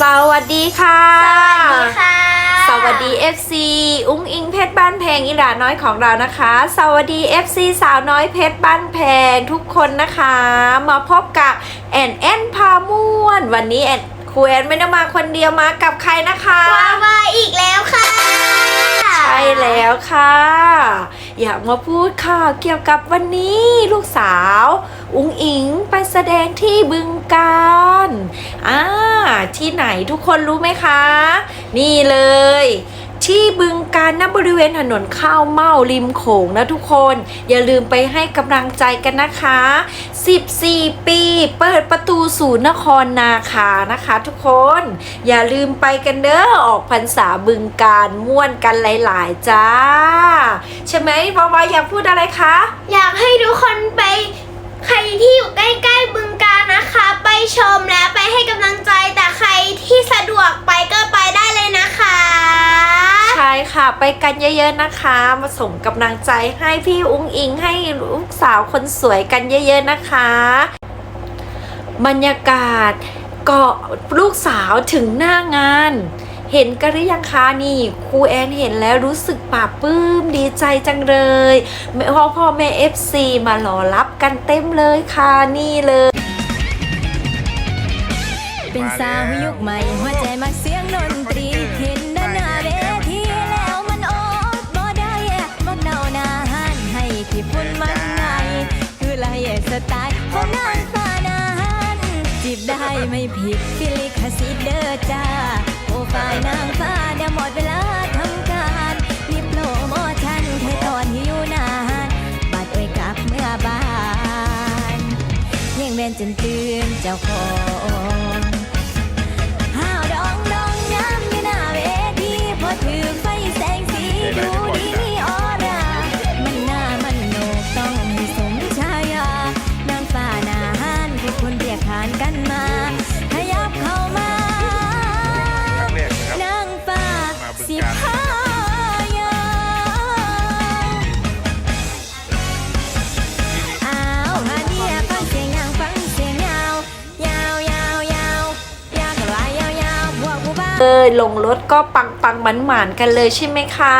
สวัสดีค่ะ สวัสดีค่ะ สวัสดี FC อุ้งอิงเพชรบ้านแพงอีหลาน้อยของเรานะคะ สวัสดี FC สาวน้อยเพชรบ้านแพงทุกคนนะคะ มาพบกับแอนแอนพาม่วน วันนี้แอนครูแอนไม่ได้มาคนเดียวมากับใครนะคะวาวาอีกแล้วค่ะ ใช่แล้วค่ะ อยากมาพูดค่ะเกี่ยวกับวันนี้ลูกสาว อุงอิงไปแสดงที่บึงการอ่าที่ไหนทุกคนรู้ไหมคะ นี่เลย ที่บึงการณบริเวณถนนข้าวเม่าริมโขงนะทุกคน อย่าลืมไปให้กำลังใจกันนะคะ 14 ปี เปิดประตูสู่นครนาคานะคะ ทุกคน อย่าลืมไปกันเด้อออกพรรษาบึงการม่วนกันหลาย ๆ จ้า ใช่ไหมวาวาอยากพูดอะไรคะ อยากให้ทุกคนไปใครที่อยู่ใกล้ ๆ บึงการนะคะ ไปชมและไปให้กำลังใจแต่ใครที่สะดวกไปก็ไปได้เลยนะคะ ใช่ ค่ะ ไปกันเยอะๆนะคะ มาส่งกำลังใจให้พี่อุ้งอิงให้ลูกสาวคนสวยกันเยอะ ๆนะคะ บรรยากาศเกาะลูกสาวถึงหน้างานเห็นกันหรือยังคะนี่ครูแอนเห็นแล้วรู้สึกปลาบปลื้มดีใจจังเลยแม่พ่อพ่อแม่เอฟซีมารอรับกันเต็มเลยค่ะนี่เลย เป็นสาวยุคใหม่หัวใจมักเสียงดน เจ้าของห้าวดองดองน้ำอยู่หน้าเวทีพอถือไฟแสงสีดูดีมีออร่า มันหน้ามันโหนกต้องให้สมชายานางฟ้าหน้าห้านทุกคนเรียกขานกันมาขยับเข้ามาเรียกนะครับ นางฟ้าสิพาย ยลงรถก็ปังปังหมันหมานกันเลยใช่ไหมคะ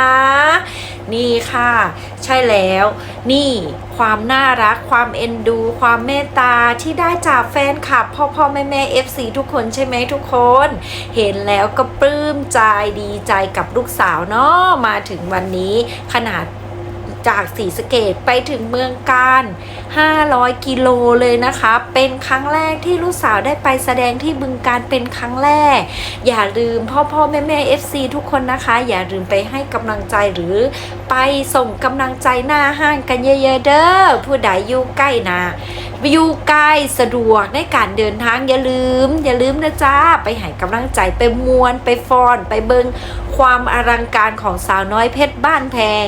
นี่ค่ะ ใช่แล้ว นี่ความน่ารักความเอ็นดู ความเมตตาที่ได้จากแฟนคลับ พ่อพ่อแม่แม่เอฟซีทุกคนใช่ไหมทุกคน เห็นแล้วก็ปลื้มใจดีใจกับลูกสาวเนาะมาถึงวันนี้ขนาด จากศรีสะเกดไปถึงเมืองการ 500 กิโลเลยนะคะ เป็นครั้งแรกที่ลูกสาวได้ไปแสดงที่บึงการเป็นครั้งแรก อย่าลืมพ่อพ่อแม่แม่ FC ทุกคนนะคะ อย่าลืมไปให้กำลังใจหรือไปส่งกำลังใจหน้าห้างกันเยอะๆเด้อผู้ใดอยู่ใกล้นะอยู่ใกล้สะดวกในการเดินทางอย่าลืม อย่าลืมนะจ้าไปให้กำลังใจไปมวนไปฟอน ไปเบิงความอลังการของสาวน้อยเพชรบ้านแพง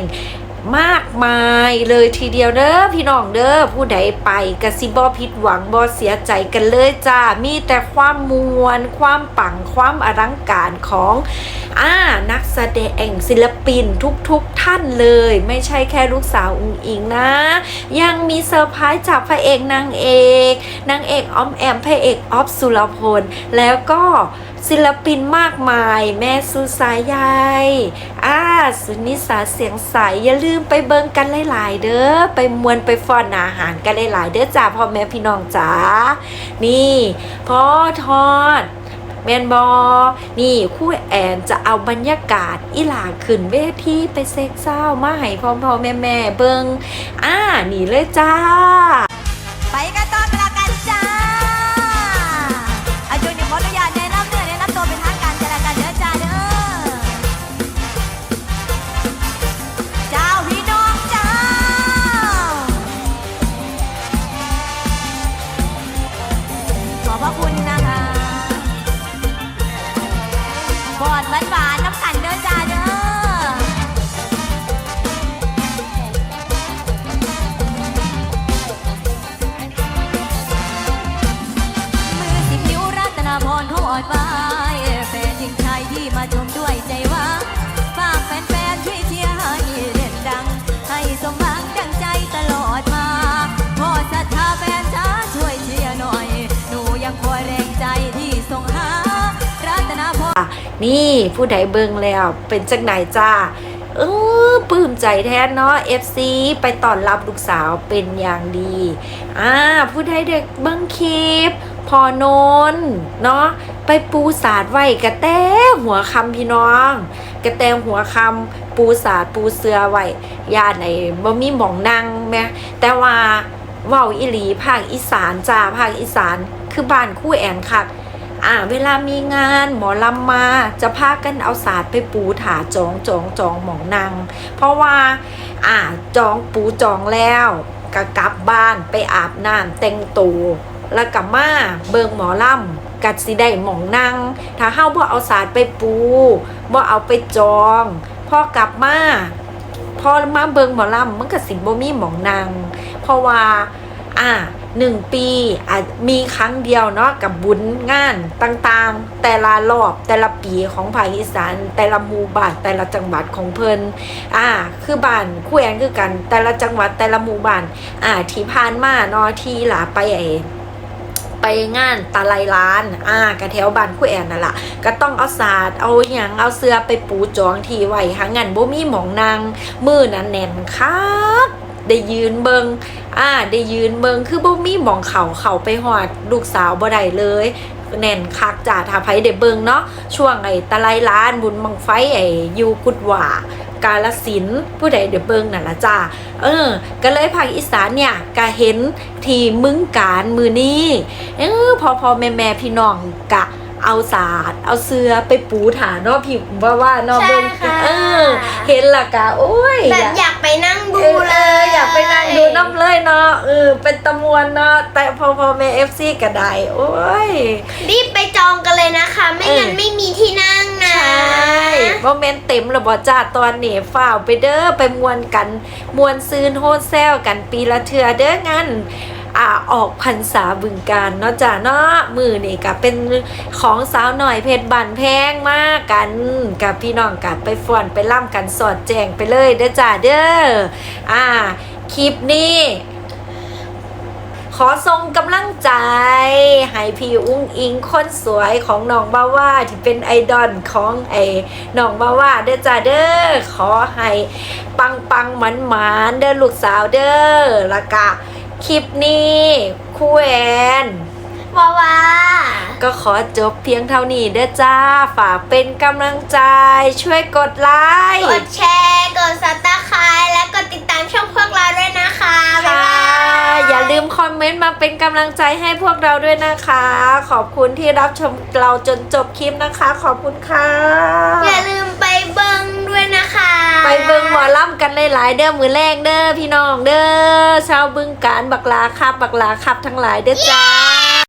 มากมายเลยทีเดียวเด้อพี่น้องเด้อผู้ใดไปกะสิบอผิดหวังบอเสียใจกันเลยจ้ามีแต่ความมวลความปังความอลังการของอ่านักแสดงศิลปินทุกๆทท่านเลย ไม่ใช่แค่ลูกสาวอุงอิงนะ ยังมีเซอร์ไพรส์จากพระเอกนางเอกนางเอกออมแอมพระเอกออฟสุรพลแล้วก็ ศิลปินมากมาย แม่สุสายใยอ่าสุนิสาเสียงใสอย่าลืมไปเบิ่งกันหลาย ๆ เด้อไปมวนไปฟอนอาหารกันหลาย ๆ เด้อจ้าพ่อแม่พี่น้องจ๋านี่พ่อทอดแมนบอ นี่คู่แอนจะเอาบรรยากาศอีหลาขึ้นเวทีไปเซ็กเศร้ามาให้พ่อพ่อแม่แม่เบิงอ่า นี่เลยจ้า นี่ผู้ใดเบิ่งแล้วเป็นจังไหนจ้าเออปลื้มใจแท้เนาะ FC ไปต้อนรับลูกสาวเป็นอย่างดีอ่าผู้ใดเด็กเบิงคลิปพอนนท์เนาะไปปูศาสาดไว้กระแตหัวคำพี่น้อง กระแตหัวคำปูศาสาดปูเสือไว้ญาติไหนบ่มีหมองนั่งแม่แต่ว่าเว้าอีหลีภาคอีสานจ้าภาคอีสานคือบ้านคู่แอนคัก อ่าเวลามีงานหมอลำมาจะพากันเอาศาสตร์ไปปูถาจองจองจองหมองนางเพราะว่าอ่าจองปูจองแล้วก็กลับบ้านไปอาบน้ำแต่งตัวแล้วกลับมาเบิงหมอลำกัดสิได้หมองนางถ้าเฮาบ่เอาศาสตร์ไปปูบ่เอาไปจองพอกลับมาพอมาเบิงหมอลำมันก็สิบ่มีหมองนางเพราะว่าอ่า หนึ่งปีอาจมีครั้งเดียวเนาะกับบุญงานต่างๆ แต่ละรอบแต่ละปีของภาคอีสานแต่ละหมู่บ้านแต่ละจังหวัดของเพิ่นอ่าคือบ้านคู่แอนคือกัน แต่ละจังหวัดแต่ละหมู่บ้านอ่าที่ผ่านมาเนาะที่หลาไปไอไปงานตะไลล้าน อ่ากระแถวบ้านคู่แอนนั่นแหละก็ต้องเอาศาสตร์เอาอย่างเอาเสื้อไปปูจองที่ไว้หางันบ่มีหมองนางมือนั้นแน่นคัก ได้ยืนเบิงอ่าได้ยืนเบิงคือบ่มีมองเขาเขาไปหอดลูกสาวบ่ได้เลยแน่นคักจ่าถ้าไผได้เบิงเนาะช่วงไอ้ตะไลล้านบุญบังไฟไอ้ยูกุดหว่ากาลสินผู้ใดเดี๋ยวเบิงนั่นละจ้าเออ ก็เลยภาคอีสานเนี่ยก็เห็นทีมึงการมือนี้เออพอพอแม่แม่พี่น้องกะ เอาศาสตร์เอาเสื้อไปปูฐานเนาะพี่ว่าว่าเนาะใช่เบิ่งค่ะ เออเห็นละกะโอ้ยแบบอยากอยากไปนั่งดูเออเลเออย อยากไปนั่งดูน้ำเลยเนาะเออเป็นตะมวนเนาะแต่พอพอแม่เอฟซีก็ได้โอ้ย รีบไปจองกันเลยนะคะ ไม่งั้นเออ ไม่มีที่นั่งนะ ใช่โมเมนต์เต็มระบอจ้าตอนนี้ฝ่าวไปเด้อไปมวนกัน มวนซืนโฮเซลกันปีละเทือเด้องั้น อ่าออกพรรษาบึงการเนาะจ้าเนาะมือนี่ก็เป็นของสาวหน่อยเพชรบันแพงมากกันกับพี่น้องกันไปฟ้อนไปล่ำกันสอดแจงไปเลยเด้อจ้าเด้ออ่าคลิปนี้ขอส่งกำลังใจ ให้พี่อุ้งอิงคนสวยของน้องบาว่าที่เป็นไอดอลของไอ้น้องบาว่าเด้อจ้าเด้อขอให้ปังปังหมันหมานเด้อลูกสาวเด้อล้วก็ คลิปนี้ครูแอนว่าว่าก็ขอจบเพียงเท่านี้เด้อจ้า ฝากเป็นกำลังใจ ช่วยกดไลค์ กดแชร์ กดซับสไครต์และกดติดตามช่องพวกเราด้วยนะคะบ๊ายค่ะบายอย่าลืมคอมเมนต์มาเป็นกำลังใจให้พวกเราด้วยนะคะ ขอบคุณที่รับชมเราจนจบคลิปนะคะ ขอบคุณค่ะ อย่าลืมไปเบิ้งด้วยนะคะ ไปเบิงหมอล่ำกันหลายๆเด้อมือแรกเด้อพี่น้องเด้อชาวบึงการบักลาคับบักลาคับทั้งหลายเด้อจ้า